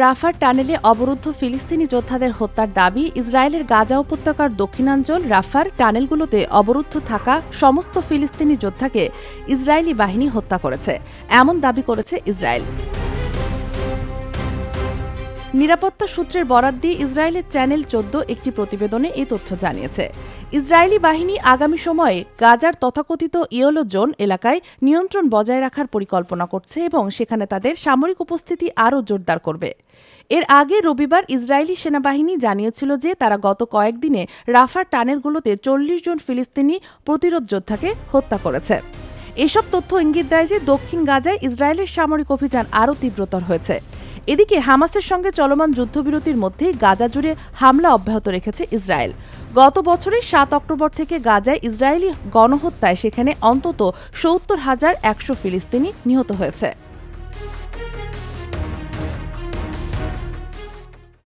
রাফার টানেলে অবরুদ্ধ ফিলিস্তিনি যোদ্ধাদের হত্যার দাবি, ইসরায়েলের গাজা উপত্যকার দক্ষিণাঞ্চল রাফার টানেলগুলোতে অবরুদ্ধ থাকা সমস্ত ফিলিস্তিনি যোদ্ধাকে ইসরায়েলি বাহিনী হত্যা করেছে। এমন দাবি করেছে ইসরায়েল। নিরাপত্তা সূত্রের বরাত দিয়ে ইসরায়েলের চ্যানেল চোদ্দ একটি প্রতিবেদনে এই তথ্য জানিয়েছে। ইসরায়েলি বাহিনী আগামী সময়ে গাজার তথাকথিত ইয়েলো জোন এলাকায় নিয়ন্ত্রণ বজায় রাখার পরিকল্পনা করছে এবং সেখানে তাদের সামরিক উপস্থিতি আরও জোরদার করবে। এর আগে রবিবার ইসরায়েলি সেনাবাহিনী জানিয়েছিল যে তারা গত কয়েকদিনে রাফার টানেলগুলোতে চল্লিশ জন ফিলিস্তিনি প্রতিরোধ যোদ্ধাকে হত্যা করেছে। এসব তথ্য ইঙ্গিত দেয় যে দক্ষিণ গাজায় ইসরায়েলের সামরিক অভিযান আরও তীব্রতর হয়েছে। এদিকে হামাসের সঙ্গে চলমান যুদ্ধবিরতির মধ্যেই গাজা জুড়ে হামলা অব্যাহত রেখেছে ইসরায়েল। গত বছরের সাত অক্টোবর থেকে গাজায় ইসরায়েলি গণহত্যায় সেখানে অন্তত সত্তর হাজার একশো ফিলিস্তিনি নিহত হয়েছে।